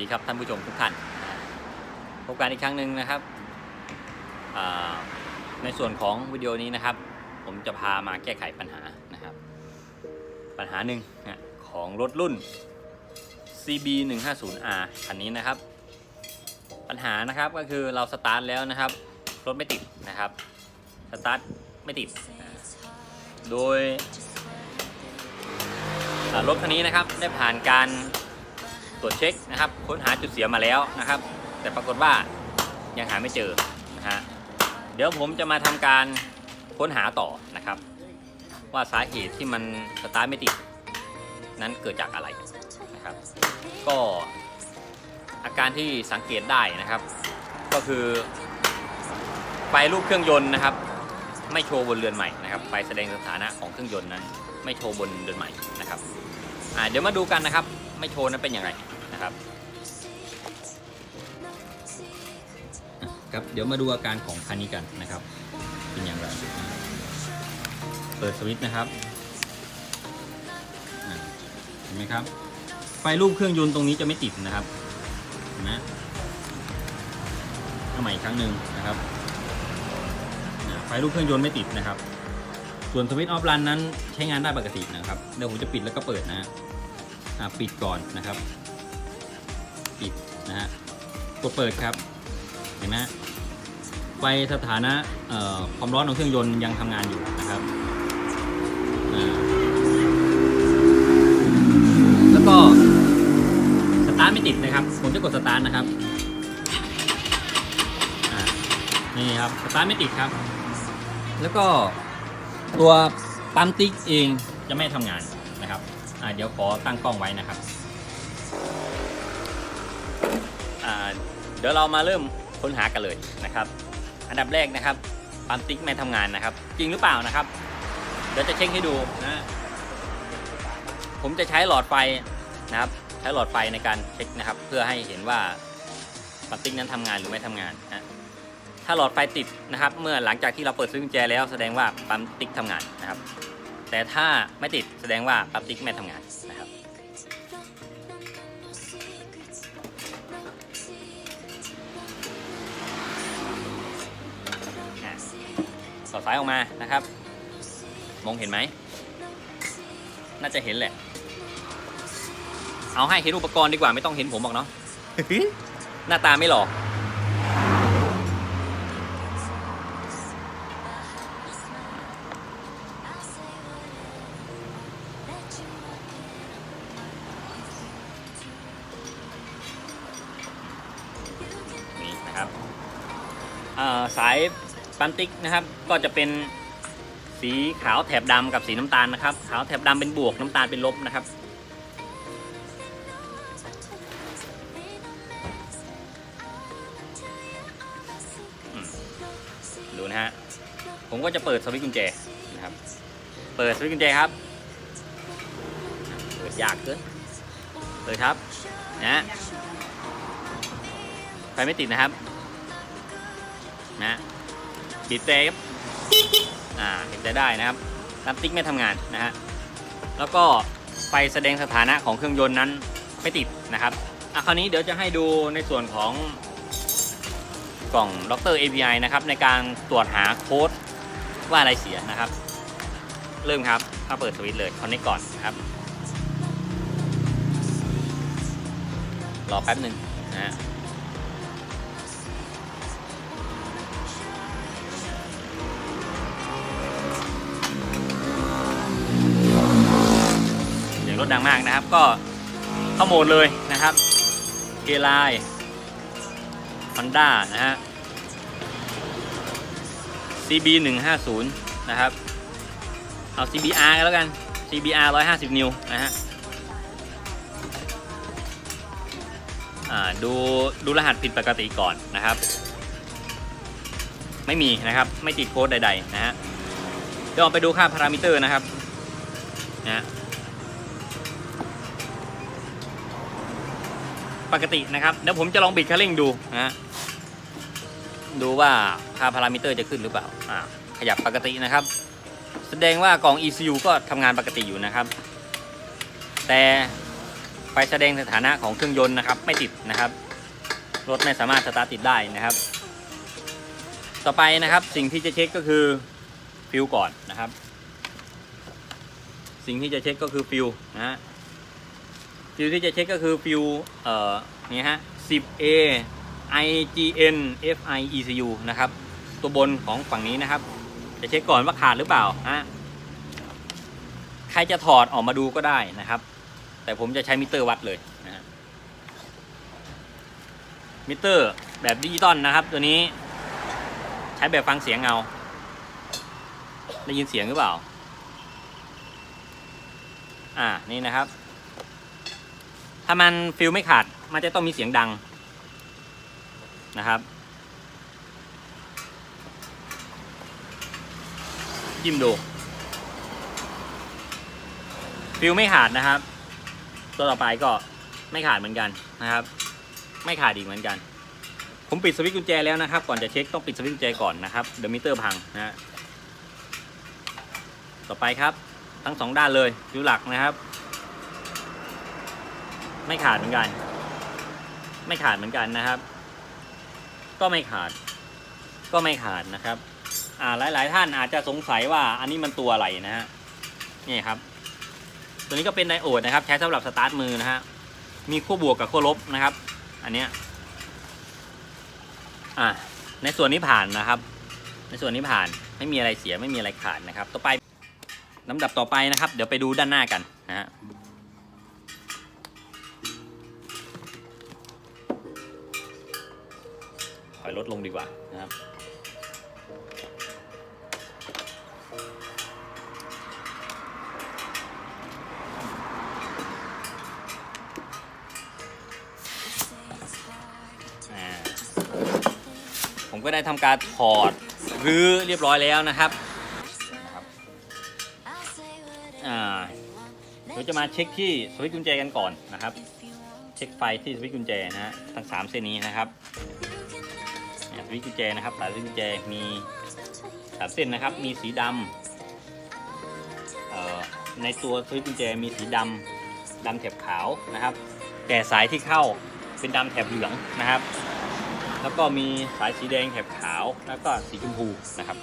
ดีครับท่านผู้ชมทุกท่านพบกันอีกครั้งหนึ่งนะครับในส่วนของวิดีโอนี้นะครับ ผมจะพามาแก้ไขปัญหานะครับ ปัญหาหนึ่งของรถรุ่น CB 1 5 0 R คันนี้นะครับ ปัญหานะครับก็คือเราสตาร์ทแล้วนะครับ รถไม่ติดนะครับสตาร์ทไม่ติด โดยรถคันนี้นะครับได้ผ่านการ ตรวจเช็คนะครับ ค้นหาจุดเสียมาแล้วนะครับ แต่ปรากฏว่ายังหาไม่เจอนะฮะเดี๋ยวผมจะมาทำการค้นหาต่อนะครับ ว่าสาเหตุที่มันสตาร์ทไม่ติด นั้นเกิดจากอะไรนะครับ ก็อาการที่สังเกตได้นะครับ ก็คือไฟรูปเครื่องยนต์นะครับ ไม่โชว์บนเรือนใหม่นะครับไฟแสดงสถานะของเครื่องยนต์นั้น ไม่โชว์บนเรือนใหม่นะครับเดี๋ยวมาดูกันนะครับ ไม่โชว์นั้นเป็นอย่างไร นะครับครับเดี๋ยวมาดูอาการของคันนี้กันนะครับ เป็นอย่างไร เปิดสวิตช์นะครับเห็นไหมครับ ไฟรูปเครื่องยนต์ตรงนี้จะไม่ติดนะครับเห็นไหมเอาใหม่อีกครั้งหนึ่งนะครับไฟรูปเครื่องยนต์ไม่ติดนะครับ ส่วนสวิตช์ออฟรันนั้นใช้งานได้ปกตินะครับ เดี๋ยวผมจะปิดแล้วก็เปิดนะปิดก่อนนะครับ ปิดนะฮะกดเปิดครับ เห็นไหมไฟสถานะความร้อนของเครื่องยนต์ยังทำงานอยู่นะครับแล้วก็สตาร์ทไม่ติดนะครับ ผมจะกดสตาร์ทนะครับนี่ครับสตาร์ทไม่ติดครับ แล้วก็ตัวปั๊มติ๊กเองจะไม่ทำงานนะครับเดี๋ยวขอตั้งกล้องไว้นะครับ เดี๋ยวเรามาเริ่มค้นหากันเลยนะครับ อันดับแรกนะครับปั๊มติ๊กไม่ทำงานนะครับ จริงหรือเปล่านะครับ เดี๋ยวจะเช็คให้ดูนะผมจะใช้หลอดไฟนะครับ ใช้หลอดไฟในการเช็คนะครับ เพื่อให้เห็นว่าปั๊มติ๊กนั้นทำงานหรือไม่ทำงานนะถ้าหลอดไฟติดนะครับ เมื่อหลังจากที่เราเปิดซื้อกุญแจแล้วแสดงว่าปั๊มติ๊กทำงานนะครับ แต่ถ้าไม่ติดแสดงว่าปั๊มติ๊กไม่ทำงานนะครับ อดสายออกมานะครับ มองเห็นไหม น่าจะเห็นแหละ เอาให้เห็นอุปกรณ์ดีกว่าไม่ต้องเห็นผมบอกเนาะหน้าตาไม่หล่อนี่นะครับอ่าสาย ปั๊มติ๊กนะครับ ก็จะเป็นสีขาวแถบดำกับสีน้ำตาลนะครับ ขาวแถบดำเป็นบวกน้ำตาลเป็นลบนะครับ ดูนะฮะ ผมก็จะเปิดสวิตช์กุญแจนะครับ เปิดสวิตช์กุญแจครับ เปิดยากเกินเปิดครับ นะไฟไม่ติดนะครับ นะ บีบเตครับอ่าเห็นใจได้นะครับน้ำติ๊กไม่ทำงานนะฮะแล้วก็ไฟแสดงสถานะของเครื่องยนต์นั้นไม่ติดนะครับอะคราวนี้เดี๋ยวจะให้ดูในส่วนของกล่องด็อกเตอร์ API นะครับในการตรวจหาโค้ดว่าอะไรเสียนะครับ เริ่มครับถ้าเปิดสวิตช์เลยคอนเนคก่อนนะครับ รอแป๊บหนึ่งนะ ดังมากนะครับ ก็เข้าโหมดเลยนะครับเกไล Honda นะฮะ CB 150นะครับ เอา CBR กันแล้วกัน CBR 150 นิวนะฮะดูดูรหัสผิดปกติก่อนนะครับ ไม่มีนะครับ ไม่ติดโค้ดใด ๆ นะฮะเดี๋ยวเราไปดูค่าพารามิเตอร์นะครับนะ ปกตินะครับเดี๋ยวผมจะลองบิดคันเร่งดูนะฮะดูว่าค่าพารามิเตอร์จะขึ้นหรือเปล่าอ่าขยับปกตินะครับ แสดงว่ากล่อง ECU ก็ทำงานปกติอยู่นะครับ แต่ไฟแสดงสถานะของเครื่องยนต์นะครับ ไม่ติดนะครับรถไม่สามารถสตาร์ทติดได้นะครับ ต่อไปนะครับสิ่งที่จะเช็คก็คือฟิวก่อนนะครับ สิ่งที่จะเช็คก็คือฟิวนะฮะ ฟิวที่จะเช็คก็คือฟิวเอ่อนี่ฮะ 10A IGN FI ECU นะครับ ตัวบนของฝั่งนี้นะครับ จะเช็คก่อนว่าขาดหรือเปล่าฮะใครจะถอดออกมาดูก็ได้นะครับ แต่ผมจะใช้มิเตอร์วัดเลยนะฮะมิเตอร์แบบดิจิตอลนะครับ ตัวนี้ใช้แบบฟังเสียงเอาได้ยินเสียงหรือเปล่า อ่านี่นะครับ ถ้ามันฟิลไม่ขาด มันจะต้องมีเสียงดังนะครับจิ้มดูฟิลไม่ขาดนะครับ ตัวต่อไปก็ไม่ขาดเหมือนกันนะครับ ไม่ขาดอีกเหมือนกัน ผมปิดสวิตช์กุญแจแล้วนะครับ ก่อนจะเช็คต้องปิดสวิตช์กุญแจก่อนนะครับเดี๋ยวมิเตอร์พังนะฮะต่อไปครับ ทั้งสองด้านเลยฟิวหลักนะครับ ไม่ขาดเหมือนกัน ไม่ขาดเหมือนกันนะครับ ก็ไม่ขาด ก็ไม่ขาดนะครับ อ่าหลาย ๆ ท่านอาจจะสงสัยว่าอันนี้มันตัวอะไรนะฮะนี่ครับ ตัวนี้ก็เป็นไดโอดนะครับ ใช้สำหรับสตาร์ทมือนะฮะมีขั้วบวกกับขั้วลบนะครับ อันเนี้ยอ่าในส่วนนี้ผ่านนะครับ ในส่วนนี้ผ่านไม่มีอะไรเสียไม่มีอะไรขาดนะครับ ต่อไปลำดับต่อไปนะครับ เดี๋ยวไปดูด้านหน้ากันนะฮะ อยลดลงดีกว่านะครับผมก็ได้ทำการถอดรื้อเรียบร้อยแล้วนะครับนะครับอ่าเดี๋ยวจะมาเช็คที่สวิตช์กุญแจกันก่อนนะครับ เช็คไฟที่สวิตช์กุญแจนะฮะทั้งสามเส้นนี้นะครับ สวิตช์กุญแจนะครับสายสวิตช์กุญแจมีสามเส้นนะครับ มีสีดำในตัวสวิตช์กุญแจมีสีดำดำแถบขาวนะครับ แต่สายที่เข้าเป็นดำแถบเหลืองนะครับ แล้วก็มีสายสีแดงแถบขาวแล้วก็สีชมพูนะครับ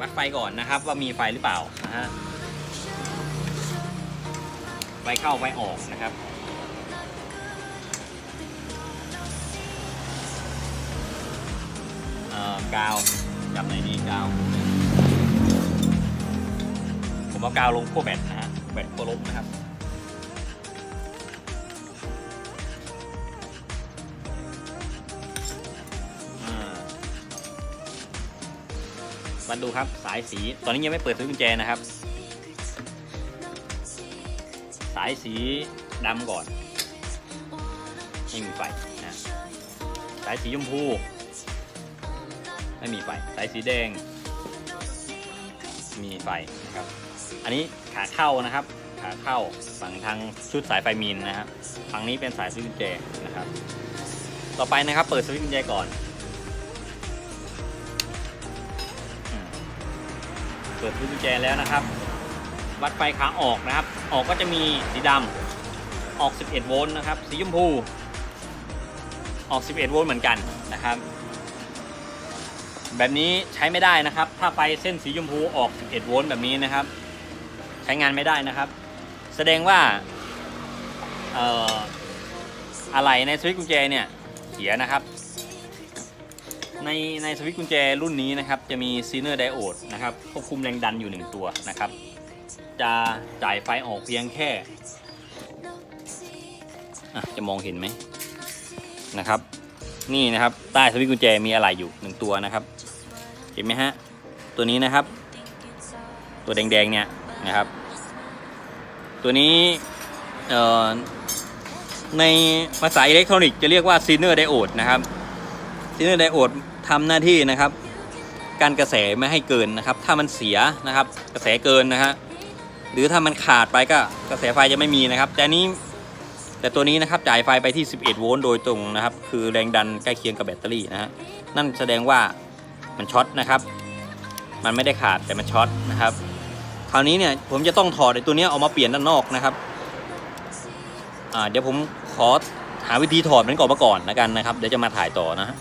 วัดไฟก่อนนะครับว่ามีไฟหรือเปล่านะฮะไฟเข้าไฟออกนะครับ กาวจับไหนดีกาว ผมเอากาวลงขั้วแบตนะฮะแบตขั้วลบนะครับมาดูครับสายสีตอนนี้ยังไม่เปิดสวิตช์กุญแจนะครับ สายสีดำก่อนไม่มีไฟนะสายสีชมพู ไม่มีไฟสายสีแดง มีไฟนะครับ อันนี้ขาเข้านะครับ ขาเข้าฝั่งทางชุดสายไฟมีนนะครับฝั่งนี้เป็นสายสวิตช์กุญแจนะครับ ต่อไปนะครับ เปิดสวิตช์กุญแจก่อนอเปิดสวิตช์กุญแจแล้วนะครับ วัดไฟขาออกนะครับ ออกก็จะมีสีดำออก 11 โวลต์นะครับ สีชมพู ออก 11 โวลต์เหมือนกันนะครับ แบบนี้ใช้ไม่ได้นะครับ ถ้าไฟเส้นสีชมพูออก 11 โวลต์แบบนี้นะครับ ใช้งานไม่ได้นะครับ แสดงว่าเอ่ออะไรในสวิตช์กุญแจเนี่ยเสียนะครับ ในในสวิตช์กุญแจรุ่นนี้นะครับจะมีซีเนอร์ไดโอดนะครับควบคุมแรงดันอยู่หนึ่งตัวนะครับ จะจ่ายไฟออกเพียงแค่อะจะมองเห็นไหมนะครับ นี่นะครับ ใต้สวิตช์กุญแจมีอะไรอยู่หนึ่งตัวนะครับ เห็นไหมฮะ ตัวนี้นะครับ ตัวแดงๆเนี่ยนะครับ ตัวนี้ในภาษาอิเล็กทรอนิกส์จะเรียกว่าซีเนอร์ไดโอดนะครับซีเนอร์ไดโอดทำหน้าที่นะครับการกระแสไม่ให้เกินนะครับ ถ้ามันเสียนะครับ กระแสเกินนะฮะหรือถ้ามันขาดไปก็กระแสไฟจะไม่มีนะครับ แต่นนี้ แต่ตัวนี้นะครับจ่ายไฟไปที่ 11 โวลต์โดยตรงนะครับ คือแรงดันใกล้เคียงกับแบตเตอรี่นะฮะนั่นแสดงว่ามันช็อตนะครับ มันไม่ได้ขาดแต่มันช็อตนะครับ คราวนี้เนี่ยผมจะต้องถอดไอ้ตัวนี้ออกมาเปลี่ยนด้านนอกนะครับเดี๋ยวผมขอหาวิธีถอดมันก่อนมาก่อนนะกันนะครับ เดี๋ยวจะมาถ่ายต่อนะฮะ